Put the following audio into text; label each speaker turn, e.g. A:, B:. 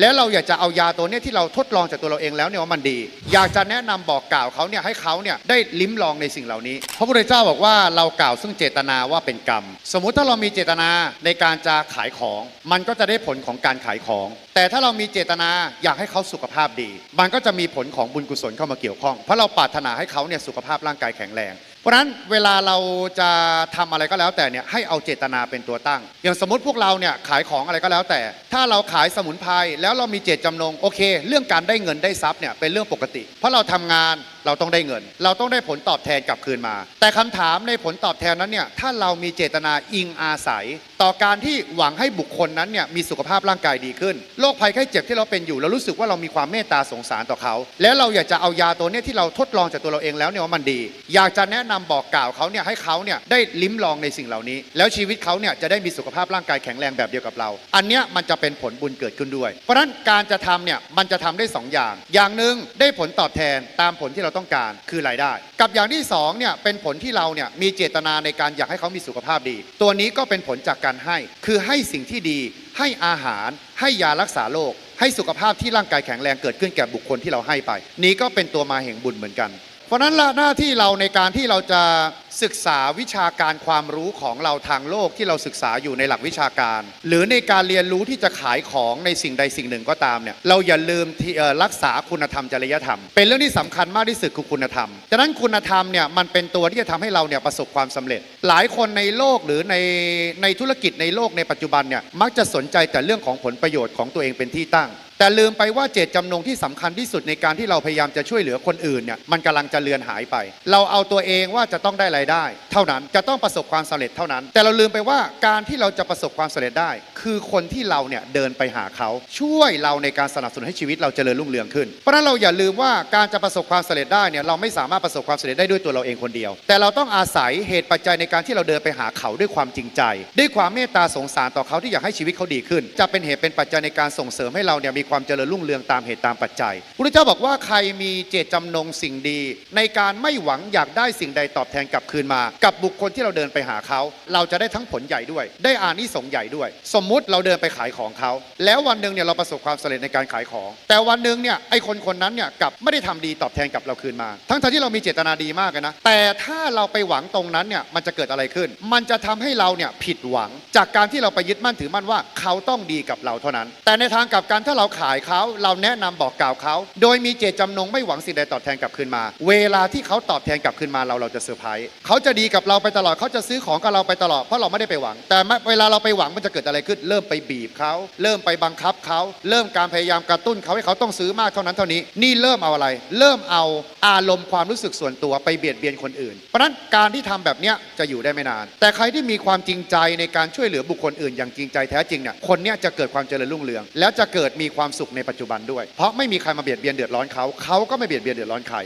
A: แล้วเราอยากจะเอายาตัวเนี้ยที่เราทดลองจากตัวเราเองแล้วเนี่ยว่ามันดี อยากจะแนะนำบอกกล่าวเขาเนี่ยให้เขาเนี่ยได้ลิ้มลองในสิ่งเหล่านี้ พระพุทธเจ้าบอกว่าเรากล่าวซึ่งเจตนาว่าเป็นกรรม สมมุติถ้าเรามีเจตนาในการจะขายของ มันก็จะได้ผลของการขายของ แต่ถ้าเรามีเจตนาอยากให้เขาสุขภาพดี มันก็จะมีผลของบุญกุศลเข้ามาเกี่ยวข้อง เพราะเราปรารถนาให้เขาเนี่ยสุขภาพร่างกายแข็งแรง เพราะฉะนั้นเวลาเราจะทำอะไรก็แล้วแต่เนี่ยให้เอาเจตนาเป็นตัวตั้ง อย่างสมมติพวกเราเนี่ยขายของอะไรก็แล้วแต่ ถ้าเราขายสมุนไพรแล้วเรามีเจตจำนงโอเค เรื่องการได้เงินได้ทรัพย์เนี่ยเป็นเรื่องปกติ เพราะเราทำงานเราต้องได้เงิน เราต้องได้ผลตอบแทนกลับคืนมา แต่คำถามในผลตอบแทนนั้นเนี่ยถ้าเรามีเจตนาอิงอาศัยต่อการที่หวังให้บุคคลนั้นเนี่ยมีสุขภาพร่างกายดีขึ้นโรคภัยไข้เจ็บที่เราเป็นอยู่เรารู้สึกว่าเรามีความเมตตาสงสารต่อเขา แล้วเราอยากจะเอายาตัวนี้ที่เราทดลองจากตัวเราเองแล้วเนี่ยว่ามันดี อยากจะแนะนำบอกกล่าวเขาเนี่ยให้เขาเนี่ยได้ลิ้มลองในสิ่งเหล่านี้ แล้วชีวิตเขาเนี่ยจะได้มีสุขภาพร่างกายแข็งแรงแบบเดียวกับเรา อันเนี้ยมันจะเป็นผลบุญเกิดขึ้นด้วย เพราะฉะนั้นการจะทำเนี่ยมันจะทำได้สองอย่าง อย่างหนึ่งได้ผลตอบแทนตามผลที่เราต้องการคือรายได้ กับอย่างที่สองเนี่ยเป็นผลที่เราเนี่ยมีเจตนาในการอยากให้เขามีสุขภาพดี ตัวนี้ก็เป็นผลจากการให้ คือให้สิ่งที่ดี ให้อาหาร ให้ยารักษาโรคให้สุขภาพที่ร่างกายแข็งแรงเกิดขึ้นแก่บุคคลที่เราให้ไป นี้ก็เป็นตัวมาแห่งบุญเหมือนกัน เพราะนั้นละหน้าที่เราในการที่เราจะศึกษาวิชาการความรู้ของเราทางโลกที่เราศึกษาอยู่ในหลักวิชาการ หรือในการเรียนรู้ที่จะขายของในสิ่งใดสิ่งหนึ่งก็ตามเนี่ยเราอย่าลืมที่รักษาคุณธรรมจริยธรรม เป็นเรื่องที่สำคัญมากที่สุดคือคุณธรรมฉะนั้นคุณธรรมเนี่ยมันเป็นตัวที่จะทำให้เราเนี่ยประสบความสำเร็จ หลายคนในโลกหรือในในธุรกิจในโลกในปัจจุบันเนี่ยมักจะสนใจแต่เรื่องของผลประโยชน์ของตัวเองเป็นที่ตั้ง แต่ลืมไปว่าเจตจำนงที่สำคัญที่สุดในการที่เราพยายามจะช่วยเหลือคนอื่นเนี่ยมันกำลังจะเลือนหายไป เราเอาตัวเองว่าจะต้องได้รายได้ เท่านั้นจะต้องประสบความสำเร็จเท่านั้น แต่เราลืมไปว่าการที่เราจะประสบความสำเร็จได้ คือคนที่เราเนี่ยเดินไปหาเขาช่วยเราในการสนับสนุนให้ชีวิตเราเจริญรุ่งเรืองขึ้น เพราะฉะนั้นเราอย่าลืมว่าการจะประสบความสำเร็จได้เนี่ยเราไม่สามารถประสบความสำเร็จได้ด้วยตัวเราเองคนเดียว แต่เราต้องอาศัยเหตุปัจจัยในการที่เราเดินไปหาเขาด้วยความจริงใจ ด้วยความเมตตาสงสารต่อเขาที่อยากให้ชีวิตเขาดีขึ้น จะเป็นเหตุเป็นปัจจัยในการส่งเสริมให้เราเนี่ยมีความเจริญรุ่งเรืองตามเหตุตามปัจจัยพระเจ้าบอกว่าใครมีเจตจำนงสิ่งดี ในการไม่หวังอยากได้สิ่งใดตอบแทนกลับคืนมา กับบุคคลที่เราเดินไปหาเขา เราจะได้ทั้งผลใหญ่ด้วย ได้อานิสงส์ใหญ่ด้วย สมมุติเราเดินไปขายของเขา แล้ววันหนึ่งเนี่ยเราประสบความสำเร็จในการขายของ แต่วันหนึ่งเนี่ยไอ้คนคนนั้นเนี่ยกลับไม่ได้ทำดีตอบแทนกับเราคืนมา ทั้งที่เรามีเจตนาดีมากนะแต่ถ้าเราไปหวังตรงนั้นเนี่ยมันจะเกิดอะไรขึ้น มันจะทำให้เราเนี่ยผิดหวัง จากการที่เราไปยึดมั่นถือมั่นว่าเขาต้องดีกับเราเท่านั้น แต่ในทางกลับกันถ้าเราขายเขาเราแนะนำบอกกล่าวเขา โดยมีเจตจำนงไม่หวังสิ่งใดตอบแทนกลับคืนมา เวลาที่เขาตอบแทนกลับคืนมาเราเราจะเซอร์ไพรส์เขาจะดีกับเราไปตลอดเขาจะซื้อของกับเราไปตลอดเพราะเราไม่ได้ไปหวัง แต่เวลาเราไปหวังมันจะเกิดอะไรขึ้น เริ่มไปบีบเขาเริ่มไปบังคับเขาเริ่มการพยายามกระตุ้นเขาให้เขาต้องซื้อมากเท่านั้นเท่านี้ นี่เริ่มเอาอะไร เริ่มเอาอารมณ์ความรู้สึกส่วนตัวไปเบียดเบียนคนอื่น เพราะนั้นการที่ทำแบบเนี้ยจะอยู่ได้ไม่นาน แต่ใครที่มีความจริงใจในการช่วยเหลือบุคคลอื่นอย่างจริงใจแท้จริงเนี่ยคนเนี้ยจะเกิดความเจริญรุ่งเรือง แล้วจะเกิดมีความสุขในปัจจุบันด้วย เพราะไม่มีใครมาเบียดเบียนเดือดร้อนเขาเขาก็ไม่เบียดเบียนเดือดร้อนใคร